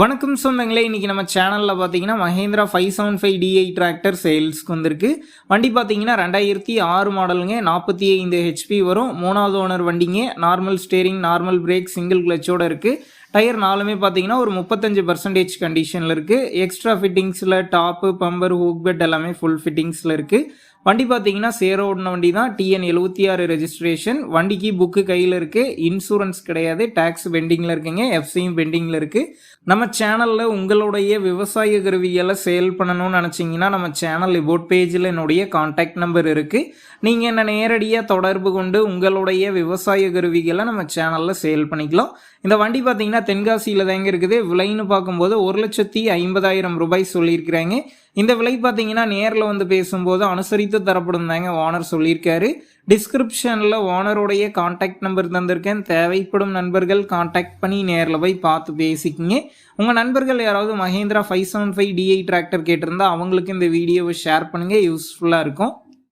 வணக்கம் சொந்தங்களே இன்றைக்கி நம்ம சேனலில் பார்த்தீங்கன்னா Mahindra five seven five DI tractor சேல்ஸ்க்கு வந்திருக்கு. வண்டி பார்த்தீங்கன்னா ரெண்டாயிரத்தி ஆறு மாடலுங்க நாற்பத்தி ஐந்து ஹெச்பி வரும். மூணாவது ஓனர் வண்டிங்க normal steering normal brake single கிளச்சோடு இருக்குது டயர் நாலுமே பார்த்தீங்கன்னா ஒரு முப்பத்தஞ்சு பர்சன்டேஜ் கண்டிஷனில் இருக்குது எக்ஸ்ட்ரா ஃபிட்டிங்ஸில் டாப்பு பம்பர் ஹூக் பெட் எல்லாமே ஃபுல் ஃபிட்டிங்ஸில் இருக்குது வண்டி பார்த்தீங்கன்னா சேர ஓடின வண்டி தான். டிஎன் எழுபத்தி ஆறு ரெஜிஸ்ட்ரேஷன் வண்டிக்கு புக்கு கையில் இருக்குது இன்சூரன்ஸ் கிடையாது. டேக்ஸ் பெண்டிங்கில் இருக்குங்க. எஃப்சியும் பெண்டிங்கில் இருக்குது நம்ம சேனலில் உங்களுடைய விவசாய கருவிகளை சேல் பண்ணணும்னு நினச்சிங்கன்னா நம்ம சேனல் இபோட் பேஜில் என்னுடைய காண்டாக்ட் நம்பர் இருக்குது நீங்கள் என்ன நேரடியாக தொடர்பு கொண்டு உங்களுடைய விவசாய கருவிகளை நம்ம சேனலில் சேல் பண்ணிக்கலாம். இந்த வண்டி பார்த்தீங்கன்னா பார்த்தீங்கன்னா தென்காசியில் தாங்க இருக்குது. விலைன்னு பார்க்கும்போது ஒரு லட்சத்தி ஐம்பதாயிரம் ரூபாய் சொல்லியிருக்கிறாங்க. இந்த விலை பார்த்தீங்கன்னா நேரில் வந்து பேசும்போது அனுசரித்து தரப்படும் தாங்க ஓனர் சொல்லியிருக்காரு. டிஸ்கிரிப்ஷனில் ஓனருடைய காண்டாக்ட் நம்பர் தந்திருக்கேன். தேவைப்படும் நண்பர்கள் காண்டாக்ட் பண்ணி நேரில் போய் பார்த்து பேசிக்கிங்க. உங்கள் நண்பர்கள் யாராவது Mahindra five seven five DI tractor கேட்டிருந்தா அவங்களுக்கு இந்த வீடியோவை ஷேர் பண்ணுங்கள் யூஸ்ஃபுல்லாக இருக்கும்.